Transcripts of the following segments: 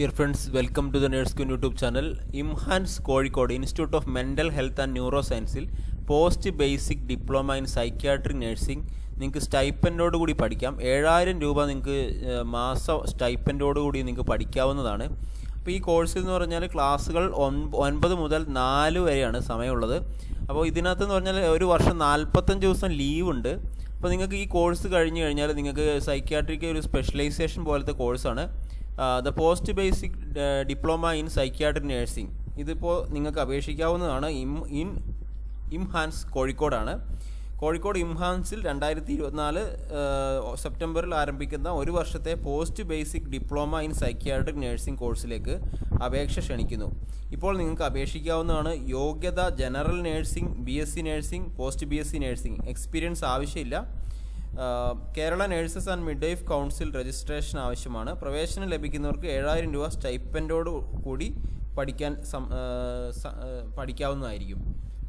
Dear friends welcome to the nurse queen YouTube channel IMHANS Kozhikode institute of mental health and neuro സയൻസിൽ post basic diploma in psychiatric nursing നിങ്ങൾക്ക് സ്റ്റൈപ്പൻഡോട് കൂടി പഠിക്കാം. ഏഴായിരം രൂപ നിങ്ങൾക്ക് മാസ സ്റ്റൈപ്പൻഡോട് കൂടി നിങ്ങൾക്ക് പഠിക്കാവുന്നതാണ്. അപ്പോൾ ഈ കോഴ്സ് എന്ന് പറഞ്ഞാൽ ക്ലാസ്സുകൾ ഒൻപ- ഒൻപത് മുതൽ നാല് വരെയാണ് സമയമുള്ളത്. അപ്പോൾ ഇതിനകത്ത് എന്ന് പറഞ്ഞാൽ ഒരു വർഷം നാൽപ്പത്തഞ്ച് ദിവസം ലീവ് ഉണ്ട്. അപ്പോൾ നിങ്ങൾക്ക് ഈ കോഴ്സ് കഴിഞ്ഞ് കഴിഞ്ഞാൽ നിങ്ങൾക്ക് സൈക്യാട്രിക്ക് ഒരു സ്പെഷ്യലൈസേഷൻ പോലത്തെ കോഴ്സാണ്. The post basic diploma in psychiatric nursing ഇതിപ്പോൾ നിങ്ങൾക്ക് അപേക്ഷിക്കാവുന്നതാണ്. ഇം ഇൻ ഇംഹാൻസ് കോഴിക്കോടാണ്. കോഴിക്കോട് ഇംഹാൻസിൽ രണ്ടായിരത്തി ഇരുപത്തിനാല് സെപ്റ്റംബറിൽ ആരംഭിക്കുന്ന ഒരു വർഷത്തെ post basic diploma in psychiatric nursing കോഴ്സിലേക്ക് അപേക്ഷ ക്ഷണിക്കുന്നു. ഇപ്പോൾ നിങ്ങൾക്ക് അപേക്ഷിക്കാവുന്നതാണ് യോഗ്യത general nursing B S C nursing post B S C nursing. Experience ആവശ്യമില്ല. Kerala nurses and mid midwife council registration ആവശ്യമാണ്. പ്രവേശനം ലഭിക്കുന്നവർക്ക് ഏഴായിരം രൂപ സ്റ്റൈപ്പൻഡോട് കൂടി പഠിക്കാൻ പഠിക്കാവുന്നതായിരിക്കും.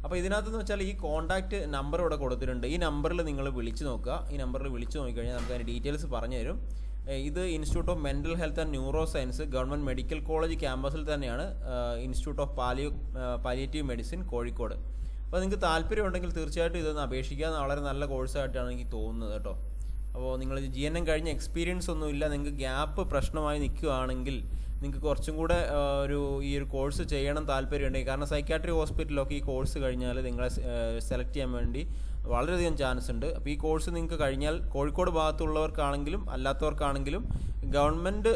അപ്പോൾ ഇതിനകത്തെന്ന് വെച്ചാൽ ഈ കോൺടാക്റ്റ് നമ്പർ ഇവിടെ കൊടുത്തിട്ടുണ്ട്. ഈ നമ്പറിൽ നിങ്ങൾ വിളിച്ച് നോക്കുക. ഈ നമ്പറിൽ വിളിച്ച് നോക്കിക്കഴിഞ്ഞാൽ നമുക്ക് അതിന്റെ ഡീറ്റെയിൽസ് പറഞ്ഞു തരും ഇത് institute of mental health and neuro science government medical college ക്യാമ്പസിൽ തന്നെയാണ് institute of palio palliative medicine Kozhikode. അപ്പോൾ നിങ്ങൾക്ക് താല്പര്യം ഉണ്ടെങ്കിൽ തീർച്ചയായിട്ടും ഇതൊന്ന് അപേക്ഷിക്കാൻ വളരെ നല്ല കോഴ്സായിട്ടാണ് എനിക്ക് തോന്നുന്നത് കേട്ടോ. അപ്പോൾ നിങ്ങൾ ജി എൻ എം കഴിഞ്ഞ എക്സ്പീരിയൻസ് ഒന്നുമില്ല നിങ്ങൾക്ക് ഗ്യാപ്പ് പ്രശ്നമായി നിൽക്കുകയാണെങ്കിൽ നിങ്ങൾക്ക് കുറച്ചും കൂടെ ഒരു ഈ ഒരു കോഴ്സ് ചെയ്യണം താല്പര്യമുണ്ടെങ്കിൽ കാരണം സൈക്കാട്രി ഹോസ്പിറ്റലൊക്കെ ഈ കോഴ്സ് കഴിഞ്ഞാൽ നിങ്ങളെ സെലക്ട് ചെയ്യാൻ വേണ്ടി വളരെയധികം ചാൻസ് ഉണ്ട്. അപ്പോൾ ഈ കോഴ്സ് നിങ്ങൾക്ക് കഴിഞ്ഞാൽ കോഴിക്കോട് ഭാഗത്തുള്ളവർക്കാണെങ്കിലും അല്ലാത്തവർക്കാണെങ്കിലും ഗവൺമെന്റ്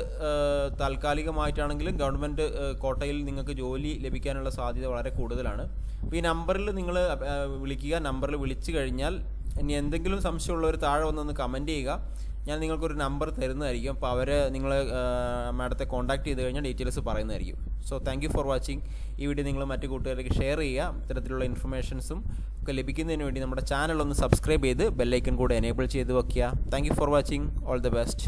താൽക്കാലികമായിട്ടാണെങ്കിലും ഗവൺമെന്റ് കോട്ടയിൽ നിങ്ങൾക്ക് ജോലി ലഭിക്കാനുള്ള സാധ്യത വളരെ കൂടുതലാണ്. അപ്പോൾ ഈ നമ്പറിൽ നിങ്ങൾ വിളിക്കുക. നമ്പറിൽ വിളിച്ചു കഴിഞ്ഞാൽ ഇനി എന്തെങ്കിലും സംശയമുള്ളവർ താഴെ വന്നൊന്ന് കമന്റ് ചെയ്യുക. ഞാൻ നിങ്ങൾക്കൊരു നമ്പർ തരുന്നതായിരിക്കും. അപ്പോൾ അവരെ നിങ്ങൾ മാഡത്തെ കോൺടാക്ട് ചെയ്ത് കഴിഞ്ഞാൽ ഡീറ്റെയിൽസ് പറയുന്നതായിരിക്കും. So thank for watching. ഈ വീഡിയോ നിങ്ങൾ മറ്റു കൂട്ടുകാർക്ക് ഷെയർ ചെയ്യുക. ഇത്തരത്തിലുള്ള ഇൻഫർമേഷൻസും ഒക്കെ ലഭിക്കുന്നതിന് വേണ്ടി നമ്മുടെ ചാനൽ ഒന്ന് സബ്സ്ക്രൈബ് ചെയ്ത് ബെല്ലൈക്കൺ കൂടെ എനേബിൾ ചെയ്ത് വെക്കുക. Thank for watching. All the best.